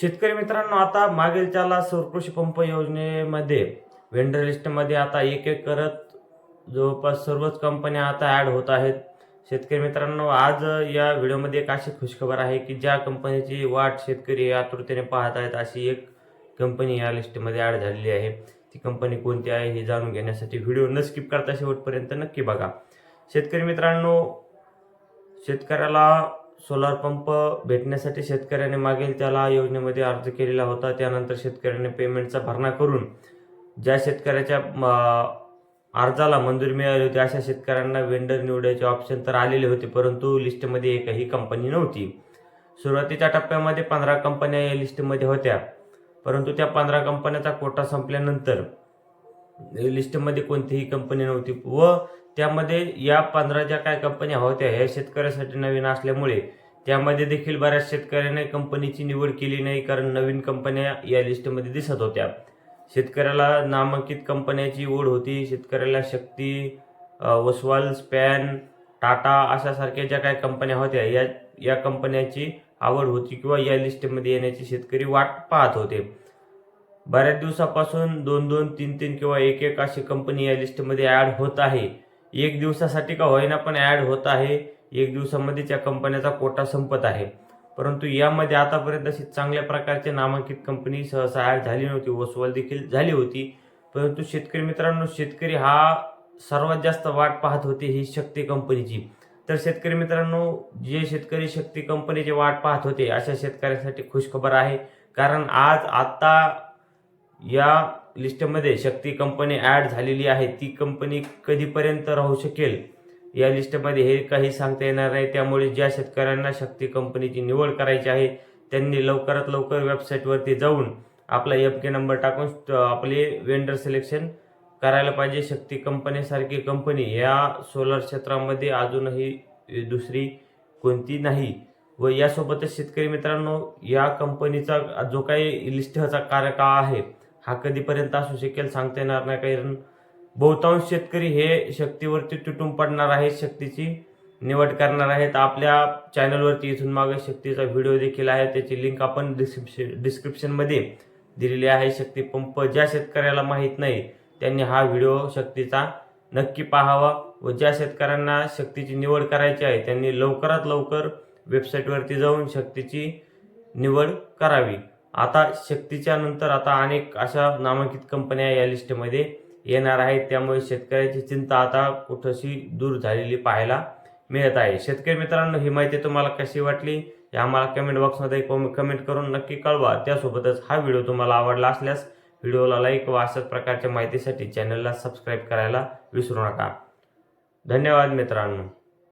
शेतकरी मित्रांनो आता मागील त्याला सौरकृषी पंप योजनेमध्ये वेंडर लिस्टमध्ये आता एक एक करत जवळपास सर्वच कंपन्या आता ॲड होत आहेत. शेतकरी मित्रांनो आज या व्हिडिओमध्ये एक अशी खुशखबर आहे की ज्या कंपनीची वाट शेतकरी आतुरतेने पाहत आहेत अशी एक कंपनी या लिस्टमध्ये ॲड झालेली आहे. ती कंपनी कोणती आहे हे जाणून घेण्यासाठी व्हिडिओ न स्किप करता शेवटपर्यंत नक्की बघा. शेतकरी मित्रांनो शेतकऱ्याला सोलार पंप भेटण्यासाठी शेतकऱ्याने मागील त्याला योजनेमध्ये अर्ज केलेला होता. त्यानंतर शेतकऱ्याने पेमेंटचा भरणा करून ज्या शेतकऱ्याच्या म, अर्जाला मंजुरी मिळाली होती अशा शेतकऱ्यांना वेंडर निवडायचे ऑप्शन तर आलेले होते परंतु लिस्टमध्ये एकही कंपनी नव्हती. सुरुवातीच्या टप्प्यामध्ये पंधरा कंपन्या या लिस्टमध्ये होत्या. परंतु त्या पंधरा कंपन्याचा कोटा संपल्यानंतर लिस्टमध्ये कोणतीही कंपनी नव्हती व त्यामध्ये या पंधरा ज्या काय कंपन्या होत्या ह्या शेतकऱ्यासाठी नवीन असल्यामुळे त्यामध्ये देखील बऱ्याच शेतकऱ्याने कंपनीची निवड केली नाही कारण नवीन कंपन्या या लिस्टमध्ये दिसत होत्या. शेतकऱ्याला नामांकित कंपन्याची ओढ होती शेतकऱ्याला शक्ती वसवाल स्पॅन टाटा अशासारख्या ज्या काय कंपन्या होत्या या या कंपन्याची आवड होती किंवा या लिस्टमध्ये येण्याची शेतकरी वाट पाहत होते. बऱ्याच दिवसापासून दोन दोन तीन तीन किंवा एक एक अशी कंपनी या लिस्टमध्ये ॲड होत आहे. एक दिवसासाठी का होईना पण ॲड होत आहे. एक दिवसामध्ये त्या कंपन्याचा कोटा संपत आहे. परंतु यामध्ये आतापर्यंत अशी चांगल्या प्रकारची नामांकित कंपनी सहसा ॲड झाली नव्हती. वसवाल देखील झाली होती. परंतु शेतकरी मित्रांनो शेतकरी हा सर्वात जास्त वाट पाहत होते ही शक्ती कंपनीची तर शेतकरी मित्रांनो जे शेतकरी शक्ती कंपनीची वाट पाहत होते अशा शेतकऱ्यांसाठी खुशखबर आहे. कारण आज आत्ता या लिस्टमध्ये शक्ती कंपनी ॲड झालेली आहे. ती कंपनी कधीपर्यंत राहू शकेल? या लिस्टमध्ये हे काही सांगता येणार नाही. त्यामुळे ज्या शेतकऱ्यांना शक्ती कंपनीची निवड करायची आहे त्यांनी लवकरात लवकर वेबसाईटवरती जाऊन आपला एफ के नंबर टाकून आपले वेंडर सिलेक्शन करायला पाहिजे. शक्ती कंपनीसारखी कंपनी या सोलर क्षेत्रामध्ये अजूनही दुसरी कोणती नाही. व यासोबतच शेतकरी मित्रांनो या कंपनीचा जो काही लिस्टचा कार्यकाळ आहे हा कधीपर्यंत असू शकेल सांगता येणार नाही कारण बहुतांश शेतकरी हे शक्तीवरती तुटून पडणार आहेत शक्तीची निवड करणार आहेत. आपल्या चॅनलवरती इथून मागे शक्तीचा व्हिडिओ देखील आहे त्याची लिंक आपण डिस्क्रिप्शन डिस्क्रिप्शनमध्ये दिलेली आहे. शक्ती पंप ज्या शेतकऱ्याला माहीत नाही त्यांनी हा व्हिडिओ शक्तीचा नक्की पाहावा व ज्या शेतकऱ्यांना शक्तीची निवड करायची आहे त्यांनी लवकरात लवकर वेबसाईटवरती जाऊन शक्तीची निवड करावी. आता शक्तीच्या नंतर आता अनेक अशा नामांकित कंपन्या या लिस्टमध्ये येणार आहेत. त्यामुळे शेतकऱ्याची चिंता आता कुठंशी दूर झालेली पाहायला मिळत आहे. शेतकरी मित्रांनो ही माहिती तुम्हाला कशी वाटली? हे आम्हाला कमेंट बॉक्समध्ये कमेंट करून नक्की कळवा. त्यासोबतच हा व्हिडिओ तुम्हाला आवडला असल्यास व्हिडिओला लाईक व अशाच प्रकारच्या माहितीसाठी चॅनलला सबस्क्राईब करायला विसरू नका. धन्यवाद मित्रांनो.